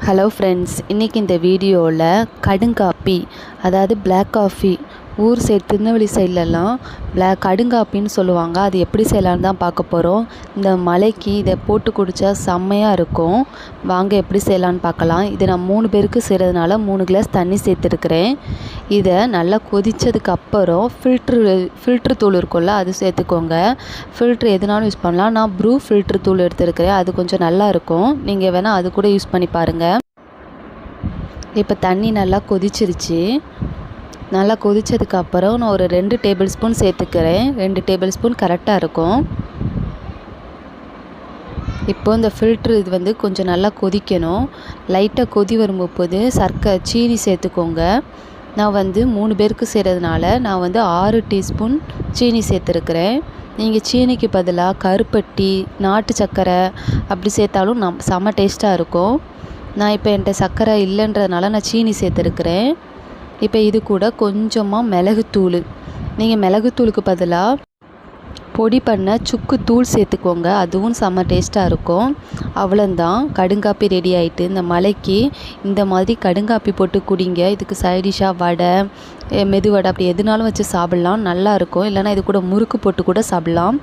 Hello friends இன்றைக்கி இந்த வீடியோவில் கடுங்காப்பி அதாவது பிளாக் காஃபி ஊர் சைடு திருநெல்வேலி சைட்லலாம் பிளாக் கடுங்காப்பின்னு சொல்லுவாங்க. அது எப்படி செய்யலான்னு தான் பார்க்க போகிறோம் இந்த மலைக்கு இதை போட்டு குடித்தா செம்மையாக இருக்கும். வாங்க எப்படி செய்யலான்னு பார்க்கலாம். இது நான் மூணு பேருக்கு செய்கிறதுனால மூணு கிளாஸ் தண்ணி சேர்த்துருக்குறேன். இதை நல்லா கொதித்ததுக்கு அப்புறம் ஃபில்ட்ரு ஃபில்ட்ரு தூள் இருக்கும்ல அது சேர்த்துக்கோங்க. ஃபில்ட்ரு எதுனாலும் யூஸ் பண்ணலாம். நான் ப்ரூ ஃபில்ட்ரு தூள் எடுத்துருக்கிறேன். அது கொஞ்சம் நல்லா இருக்கும். நீங்கள் வேணால் அது கூட யூஸ் பண்ணி பாருங்கள் இப்போ தண்ணி நல்லா கொதிச்சிருச்சு. நல்லா கொதித்ததுக்கப்புறம் நான் ஒரு ரெண்டு டேபிள் ஸ்பூன் சேர்த்துக்கிறேன். ரெண்டு டேபிள் ஸ்பூன் கரெக்டாக இருக்கும். இப்போ இந்த ஃபில்ட்ரு இது வந்து கொஞ்சம் நல்லா கொதிக்கணும். லைட்டாக கொதி வரும்போது சர்க்கரை சீனி சேர்த்துக்கோங்க. நான் வந்து மூணு பேருக்கு செய்கிறதுனால நான் வந்து ஆறு டீஸ்பூன் சீனி சேர்த்துருக்குறேன். நீங்கள் சீனிக்கு பதிலாக கருப்பட்டி நாட்டு சர்க்கரை அப்படி சேர்த்தாலும் நம் செம்ம டேஸ்ட்டாக இருக்கும். நான் இப்போ என்கிட்ட சர்க்கரை இல்லைன்றதுனால நான் சீனி சேர்த்துருக்குறேன். இப்போ இது கூட கொஞ்சமாக மிளகுத்தூள். நீங்கள் மிளகுத்தூளுக்கு பதிலாக பொடி பண்ண சுக்கு தூள் சேர்த்துக்கோங்க. அதுவும் செம்ம டேஸ்ட்டாக இருக்கும். அவ்வளோந்தான் கடுங்காப்பி ரெடி ஆகிட்டு இந்த மலைக்கு இந்த மாதிரி கடுங்காப்பி போட்டு குடிங்க. இதுக்கு சைடிஷாக வடை மெதுவடை அப்படி எதுனாலும் வச்சு சாப்பிட்லாம். நல்லாயிருக்கும் இல்லைனா இது கூட முறுக்கு போட்டு கூட சாப்பிட்லாம்.